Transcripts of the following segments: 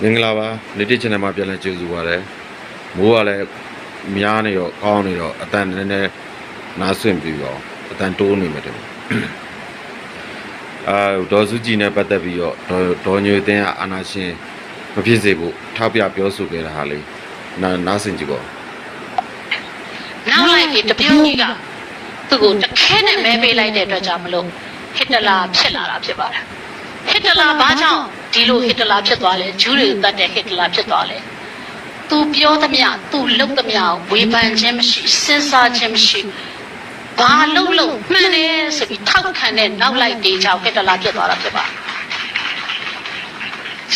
မင်္ဂလာပါနေတိ channel မှာပြန်လည်ကြိုဆိုပါရစေမိုးကလည်းများနေတော့ကောင်းနေတော့အတန်နည်းနည်းနားဆွင့်ပြီးတော့အတန်တိုးနေမှတယ်အာဒေါ်စုကြည်နဲ့ပတ်သက်ပြီးတော့ဒေါ်ဒေါ်ညွေသိန်းကအာနာရှင်မဖြစ်စေဖို့ထောက်ပြပြောဆိုခဲ့တာဟာလေနားနားဆင်ကြည့်ပါဦးနောက်လိုက်ဒီတပြုံးကြီးကသူ့ကိုတခဲနဲ့မဲပေးလိုက်တဲ့အတွက်ကြောင့်မလို့ဟစ်တလာဖြစ်လာတာဖြစ်ပါတယ် ဟစ်တလာဘာကြောင့်ဒီလိုဟစ်တလာဖြစ်သွားလဲဂျူးတွေတတ်တဲ့ဟစ်တလာဖြစ်သွားလဲသူပြောသမျှသူလုပ်သမျှဝေဖန်ခြင်းမရှိစဉ်းစားခြင်းမရှိဘာလုပ်လို့မှန်တယ်ဆိုပြီးထောက်ခံတဲ့နောက်လိုက်တေးကြောင့်ဟစ်တလာဖြစ်သွားတာဖြစ်ပါတယ်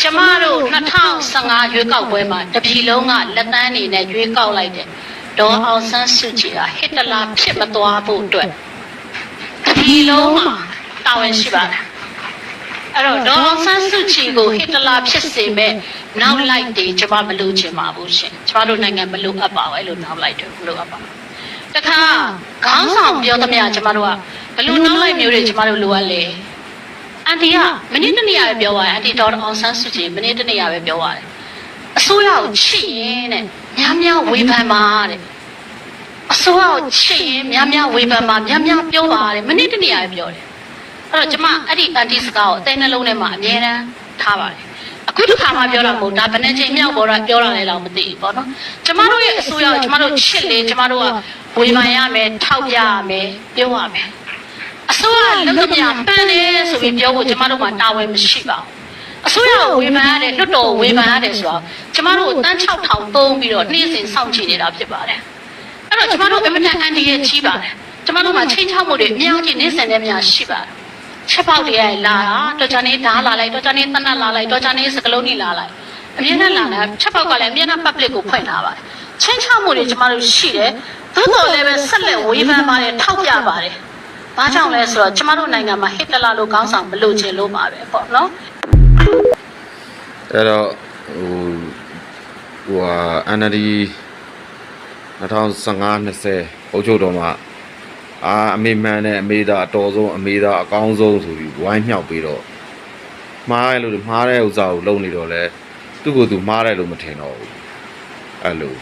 ကျမတို့2015ရွေးကောက်ပွဲမှာတပြည်လုံးကလက်တန်းနေနဲ့ရွေးကောက်လိုက်တဲ့ဒေါ်အောင်ဆန်းစုကြည်ကဟစ်တလာဖြစ်မသွားဖို့အတွက်တပြည်လုံးမှာတာဝန်ရှိပါတယ် အဲ့တော့ဒေါ်အောင်ဆန်းစုကြည်ကိုဟစ်တလာဖြစ်စေမဲ့နောက်လိုက်တွေကျမမလို့ချင်ပါဘူးရှင်ကျမတို့နိုင်ငံမလို့အပ်ပါဘူးအဲ့လိုနောက်လိုက်တွေမလို့အပ်ပါဘူးတခါခေါင်းဆောင်ပြောသမျှကျမတို့ကဘလို့နောက်လိုက်မျိုးတွေကျမတို့လိုအပ်လဲအန်တီကမနေ့တနေ့ရပဲပြောသွားတယ်အန်တီဒေါ်အောင်ဆန်းစုကြည်မနေ့တနေ့ရပဲပြောသွားတယ်အစိုးရကိုချစ်ရင်တဲ့များများဝေဖန်ပါတဲ့အစိုးရကိုချစ်ရင်များများဝေဖန်ပါများများပြောပါတဲ့မနေ့တနေ့ရပဲပြောတယ် အဲ့တော့ကျမအဲ့ဒီအန်တီစကားကိုအသေးနှလုံးထဲမှာအမြဲတမ်းထားပါတယ်အခုတစ်ခါမှပြောတာမဟုတ်ဒါဘယ်နှချိန်မြောက်ပေါ်တာပြောတာလဲတော့မသိဘူးပေါ့နော်ကျမတို့ရဲ့အစိုးရကိုကျမတို့ချစ်လေကျမတို့ကဝေဖန်ရမယ်ထောက်ပြရမယ်ပြောရမယ်အစိုးရလုံသမျှပန်းတယ်ဆိုပြီးပြောဖို့ကျမတို့မှာတာဝန်မရှိပါဘူးအစိုးရကိုဝေဖန်ရတယ်လွတ်တော်ကိုဝေဖန်ရတယ်ဆိုတော့ကျမတို့ကိုတန်း6000သုံးပြီးတော့နေ့စဉ်စောင့်ကြည့်နေတာဖြစ်ပါတယ်အဲ့တော့ကျမတို့အင်မတန်အန်ဒီရဲ့ကြီးပါတယ်ကျမတို့မှာချိန်ချောက်မှုတွေအများကြီးနေ့စဉ်နဲ့များရှိပါတယ် ချက်ပေါက်တွေကလာတာတော်ကြနေဓားလာလိုက်တော်ကြနေတနတ်လာလိုက်တော်ကြနေစကလုံးကြီးလာလိုက်အမြဲတမ်းလာတာချက်ပေါက်ကလည်းအမြဲတမ်း public ကိုဖွင့်လာပါတယ်ချိန်ချောက်မှုတွေကျမတို့ရှိတယ်သို့တော်လည်းပဲဆက်လက်ဝေဖန်ပါတယ်ထောက်ပြပါတယ်။ဘာကြောင့်လဲဆိုတော့ကျမတို့နိုင်ငံမှာဟစ်တလာလိုခေါင်းဆောင်မလို့ချင်လို့ပါပဲပေါ့နော်အဲ့တော့ဟိုဟိုဟာ NLD 2015 20အုပ်ချုပ်တော်မှာ အာအမေမှန်နဲ့အမေသားအတော်ဆုံးအမေသားအကောင်းဆုံးဆိုပြီးဝိုင်းမြောက်ပြီးတော့မှားရလို့မှားတဲ့ဥစ္စာကိုလုပ်နေတော့လဲသူ့ကိုယ်သူမှားတယ်လို့မထင်တော့ဘူးအဲ့လို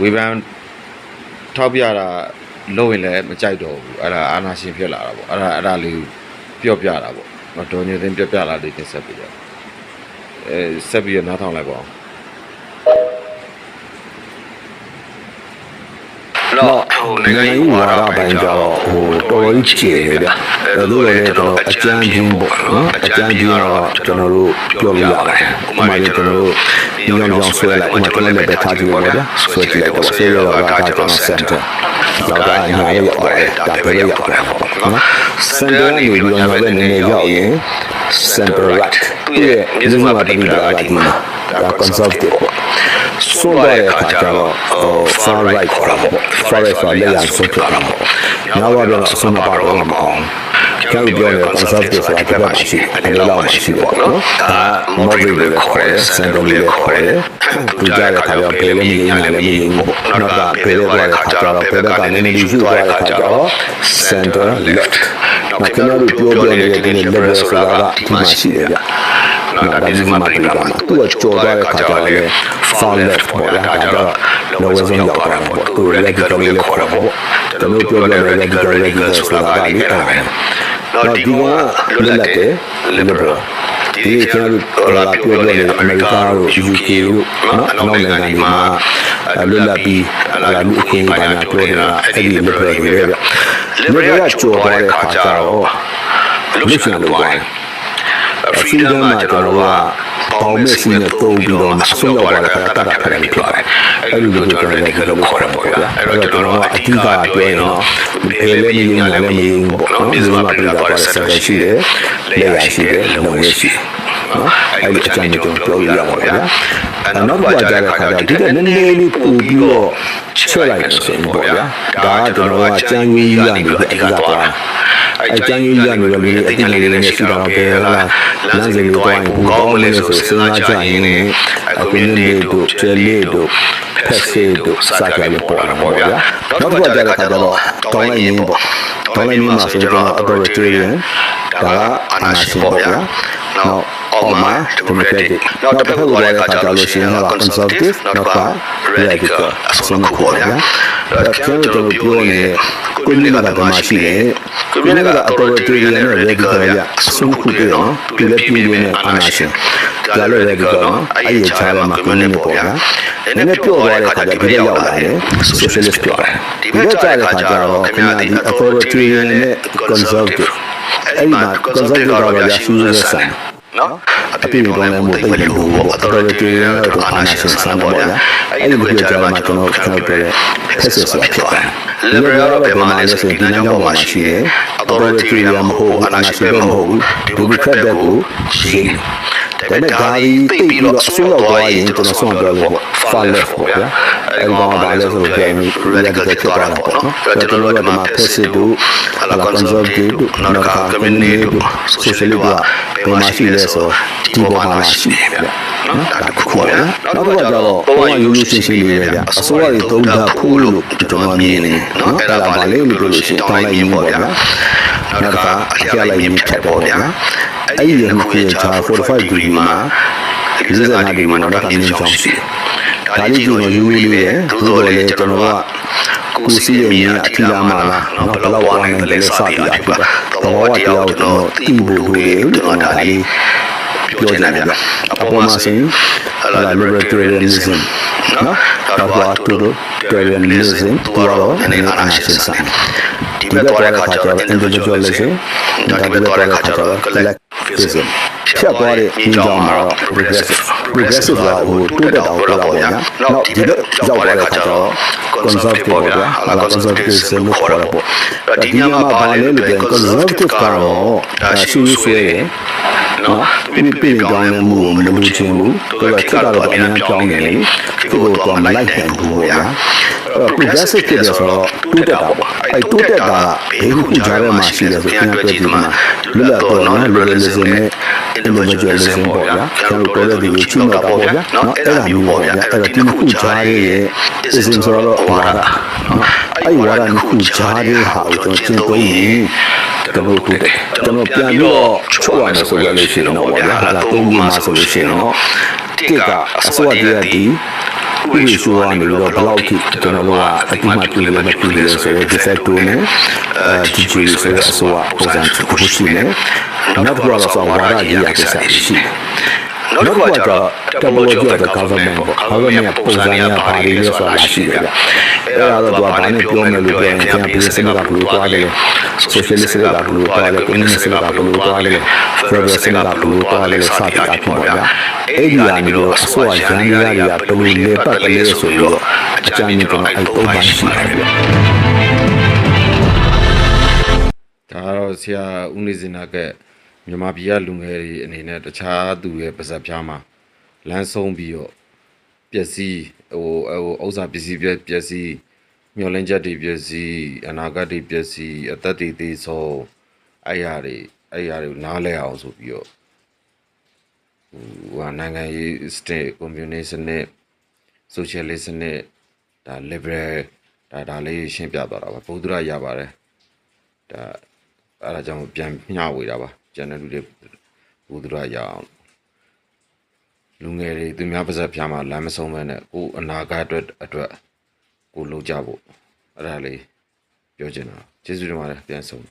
ဝေဖန်ထောက်ပြတာလုပ်ရင်လည်းမကြိုက်တော့ဘူးအဲ့ဒါအာနာရှင်ဖြစ်လာတာပေါ့အဲ့ဒါအဲ့ဒါလေးကိုပြော့ပြတာပေါ့မတော်ညသိန်းပြော့ပြလာလေးတင်ဆက်ပြီးတော့အဲဆက်ပြီးတော့နားထောင်လိုက်ပါအော တော့ဟိုနိုင်ငံရေးဝါဒပိုင်းကြတော့ဟိုတော်တော်ကြီးချေတယ်ဗျ။ဒါတို့လည်းကျွန်တော်အကြမ်းပြင်းပေါ့နော်။အကြမ်းပြင်းတော့ကျွန်တော်တို့ပြောလို့ရတယ်။ဥပမာကျွန်တော်တို့ဒီလိုကြောင့်ဆွဲလိုက်ဥပမာကျွန်တော်လည်းပဲထားကြည့်ပါဗျာ။ဆွဲကြည့်လိုက်တော့ဆွဲရတော့ကကျွန်တော်စင်တာ။တော့ဒါညာရောက်ပါတယ်။ဒါပဲရောက်ပါတယ်ပေါ့နော်။စင်တာကနေပြီးတော့ညာဘက်နည်းနည်းရောက်ရင် center right သူ့ရဲ့မြေစမပတိပဒါကဒီမှာဒါ conservative ပေါ့ဆိုတော့အခါကျတော့ far right ခေါ်တာပေါ့ far right ဆိုလက်ရဆုံးဖြစ်တာပေါ့နောက်တော့အဆုံးမပါတော့မအောင်ကျောင်းပြောနေတဲ့ conservative ဆိုတာပြပါရှိတယ်လောက်မှရှိပေါ့နော်ဒါ moderate လည်းခေါ်တယ် center လည်းခေါ်တယ်သူကြတဲ့ခါကျတော့ဘယ်လည်းမရင်းလည်းမရင်းဘူးပေါ့နောက်ကဘယ်လည်းသွားတဲ့ခါကျတော့ဘယ်ဘက်ကနည်းနည်းလေးယူသွားတဲ့ခါကျတော့ center left မခင်ဗျားတို့ပြောပြနေတဲ့ဒီ level ဆိုတာကဒီမှာရှိတယ်ဗျ နော်ဒါဒီမှာပြတာမှာသူကကြော်သွားတဲ့ခါကျတော့လေ far left ပေါ့ဗျာဒါကတော့လောဝဲဆုံးရောက်သွားတာပေါ့သူ radical လေးခေါ်တာပေါ့ကျွန်တော်ပြောပြတဲ့ radical radical ဆိုတာကလေအဲ့ဒါနော်ဒီကလွတ်လပ်တယ် liberal ဒီကျွန်တော်တို့ပြောပြနေအမေရိကန်တို့ UK တို့နော်အနောက်နိုင်ငံတွေမှာလွတ်လပ်ပြီးလာလူအခွင့်အရေးပိုင်းပြောနေတာအဲ့ဒီ liberal တွေပဲဗျ liberal ကကြော်သွားတဲ့ခါကျတော့လူရှင်လို့ပြောတယ် freedom မှာကျွန်တော်ကပေါင်းမဲ့စီနဲ့တုံးပြီးတော့အဆုံးရောက်သွားတဲ့ခါတတ်တာဖက်နေဖြစ်တယ်အဲ့လိုလိုကျွန်တော်လည်းခေါ်တယ်ပေါ့ဗျာအဲ့တော့ကျွန်တော်ကအဓိကပြောရင်တော့ဘယ်လည်းမရင်းလည်းမရင်းပေါ့နော်ဒီမှာပြတာပါဆက်ရှိတယ်လက်ရရှိတယ်လုံရရှိတယ်နော်အဲ့ဒီအကြမ်းကိုပြောရရပါဗျာနောက်တစ်ခါကြာတဲ့ခါကျဒီကနည်းနည်းလေးပို့ပြီးတော့ချက်လိုက်လို့ဆိုရင်ပေါ့ဗျာဒါကကျွန်တော်ကကြမ်းကြီးရနေပြီးအဓိကသွားတာ အဲကျန်းကြီးရနေတော့လေအတိတ်လေးလေးနဲ့ရှိတာတော့ဘယ်လားလမ်းစဉ်လေးသွားရင်ဘူးကောင်းမလဲဆိုစဉ်းစားကြရင်လည်းအခုနေ့တို့ကျဲလေးတို့ဖက်ဆေးတို့စာကြလေးပေါ်လာပေါ့ဗျာနောက်တစ်ခါကျတဲ့ခါကျတော့တောင်းလိုက်ရင်းပေါ့တောင်းလိုက်ရင်းမှာဆိုတော့ authoritarian ဒါကအာဏာရှင်ပေါ့ဗျာနောက်အောက်မှာ democratic နောက်တစ်ဖက်ကိုသွားတဲ့အခါကျလို့ရှိရင်တော့ conservative နောက်က radical အဆုံးခုပေါ့ဗျာအဲ ကျွန်တော်တို့ပြောနေတဲ့ကိုမြင့်ကဓမ္မရှိတယ်ကိုမြင့်က authoritarian နဲ့ radical ဗျအဆုံးခုပြတော့ဒီလက်ပြင်းနဲ့အာဏာရှင်ဒါလည်း radical နော်အဲ့ဒီချားမှာကိုမြင့်ပေါ့ဗျာနည်းနည်းပြော့သွားတဲ့အခါကျဒီဘက်ရောက်လာတယ် socialist ပြောတယ်ဒီဘက်ကျတဲ့အခါကျတော့ခင်ဗျာဒီ authoritarian နဲ့ conservative အဲ့ဒီမှာ conservative ကတော့ဗျာ fusion ဆိုင်နော် အပြည့်အစုံလည်းမဟုတ်သိတယ်လို့ပေါ့ authority နဲ့တော့အာဏာရှင်ဆန်းပေါ့ဗျာအဲ့ဒီလိုပြောကြမှာကျွန်တော်ကျွန်တော်ပြောတဲ့ access ဆိုတာဖြစ်ပါတယ် liberal ကတော့ဒီမှာလည်းဆိုရင်ဒီနိုင်ငံပေါ်မှာရှိတယ် authority ကမဟုတ်အာဏာရှင်တော့မဟုတ်ဘူး democrat ဘက်ကိုရှင်းတယ်ဒါပေမဲ့ဒါဒီတိတ်ပြီးတော့အစိုးရသွားရင်ကျွန်တော်ဆုံးပြောလို့ပေါ့ far left ပေါ့ဗျာ အဲ့ဒီမှာဘာလဲဆိုတော့ပြန်ပြီး radical ဖြစ်သွားတာပေါ့နော်အဲ့တော့ကျွန်တော်တို့ကဒီမှာ passive တို့ဟလာ conservative တို့နောက်က communist တို့ socialist တို့ကဒီမှာရှိလဲဆိုဒီပေါ်မှာရှိတယ်ဗျနော်ဒါတစ်ခုဗျာနောက်တစ်ခါကျတော့ဘဝရိုးရိုးရှင်းရှင်းလေးပဲဗျအစိုးရတွေသုံးတာဖူးလို့ကျွန်တော်မြင်နေနော်အဲ့ဒါပါလေလို့ပြောလို့ရှိရင်တောင်းလိုက်ရင်းပေါ့ဗျာနောက်တစ်ခါအပြလိုက်ရင်းဖြတ်ပေါ့ဗျာအဲ့ဒီရမှုကြီးချာ45 degree မှာ45 degree မှာတော့အမြင့်ကြောင်းရှိတယ်ဒါလေးကျွန်တော်ယူလေးပဲသို့တော်လည်းကျွန်တော်ကကိုစီရဲ့မြင်အထီလာမှာလားနော်ဘယ်လောက်ဝိုင်းလဲစသည်အဖြစ်ပါသဘောတရားကိုကျွန်တော်သိဖို့လိုတယ်လို့ကျွန်တော်ဒါလေးပြောချင်တယ်ဗျအပေါ်မှာဆိုရင်ဟလာ libertarianism နော်တော့ဘာတူလို့ libertarianism တော့အနေနဲ့အာဏာရှင်ဆန်ဒီဘက်သွားတဲ့ခါကျတော့ individualism ဒါဒီဘက်သွားတဲ့ခါကျတော့ collectivism ဖြတ်သွားတဲ့ညီကြောင်မှာတော့ progressive progressive ကဟိုတိုးတက်အောင်ပြောတာပေါ့ဗျာနောက်ဒီဘက်ရောက်သွားတဲ့ခါကျတော့ conservative ပေါ့ဗျာဟလာ conservatism လို့ခေါ်တာပေါ့ဒီညမှာဘာလဲလို့ပြော conservative ကတော့ဒါရှိရှိဆွဲတယ်နော်ပြပြကြောင်းလည်းမလို့မလို့ချင်းဘူးတော်တော်ခက်တော့အများကြောင်းတယ်လေသူ့ကိုတော့မလိုက်နိုင်ဘူးပေါ့ဗျာအဲ့ progressive ဖြစ်တယ်ဆိုတော့တိုးတက်တာပေါ့အဲ့တိုးတက်တာကဘေးခုကြားထဲမှာရှိတယ်ဆိုပြန်တွေ့ပြီးမှလွတ်လပ်တော့နော် liberalism နဲ့ individualism ပေါ့ဗျာကျွန်တော်တို့တော်တဲ့ဒီကိုချိမှတ်တာပေါ့ဗျာနော်အဲ့ဒါမျိုးပေါ့ဗျာအဲ့တော့ဒီခုကြားရဲ့ ism ဆိုတော့ဝါဒနော်အဲ့ဝါဒနှစ်ခုကြားတဲ့ဟာကိုကျွန်တော်ကျင့်သုံးရင်ကျွန်တော်တို့ကျွန်တော်ပြန်ပြီးတော့ချုပ်ရမယ်ဆိုရလို့ရှိရင်တော့ဗျာဟာလာသုံးပြီးမှဆိုလို့ရှိရင်တော့တစ်ကအစိုးရတရားဒီ ဥပဒေဆိုရနေတော့ဘယ်လောက်ထိကျွန်တော်တို့ကအတိမတ်ပြည်လည်းမပြည်လည်းဆိုတော့ de facto နဲ့အဲဒီဂျီဆိုတဲ့အစိုးရပုံစံတစ်ခုရှိနေနောက်တစ်ခုကတော့ဆိုဝါဒကြီးရကိစ္စရှိတယ် နောက်တစ်ခုက technology of the government ပေါ့ government ပုံစံရပါလိမ့်လို့ဆိုတာရှိတယ်ဗျအဲ့ဒါတော့ဘာနဲ့ပြောမယ်လို့ပြောရင်ကျွန်တော်ပြည်စနစ်ကဘယ်လိုသွားလဲ socialist စနစ်ကဘယ်လိုသွားလဲ communist စနစ်ကဘယ်လိုသွားလဲ federal စနစ်ကဘယ်လိုသွားလဲလို့စသည်အဖြစ်ပေါ့ဗျာအဲ့ဒီကနေတော့အစိုးရရန်ကြီးတွေကဘယ်လိုလေပတ်ကလေးဆိုပြီးတော့အကြမ်းကြီးကတော့အဲ့ပုံမှန်ရှိတယ်ဗျဒါကတော့ဆရာဦးနေစင်နာက မြန်မာပြည်ကလူငယ်တွေအနေနဲ့တခြားသူရဲ့ပါဇက်ပြားမှာလမ်းဆုံးပြီးတော့ပျက်စီးဟိုဟိုဥစ္စာပစ္စည်းပျက်ပျက်စီးမျောလင်းချက်တွေပျက်စီးအနာဂတ်တွေပျက်စီးအသက်တွေသေးဆုံးအဲ့ရတွေအဲ့ရတွေကိုနားလဲအောင်ဆိုပြီးတော့ဟိုဟာနိုင်ငံရေးစတက်ကွန်မြူနစ်စနစ်ဆိုရှယ်လစ်စနစ်ဒါ liberal ဒါဒါလေးရှင်းပြသွားတာပါဘုဒ္ဓရရပါတယ်ဒါအဲ့ဒါကြောင့်ပြန်မျှဝေတာပါ ကျန်တဲ့လူတွေဘုဒ္ဓရရအောင်လူငယ်တွေသူများပါဇက်ပြားမှာလမ်းမဆုံးမဲနဲ့ကိုယ်အနာဂတ်အတွက်အတွက်ကိုလုပ်ကြဖို့အဲ့ဒါလေးပြောချင်တာကျေးဇူးတင်ပါတယ်ပြန်ဆုံး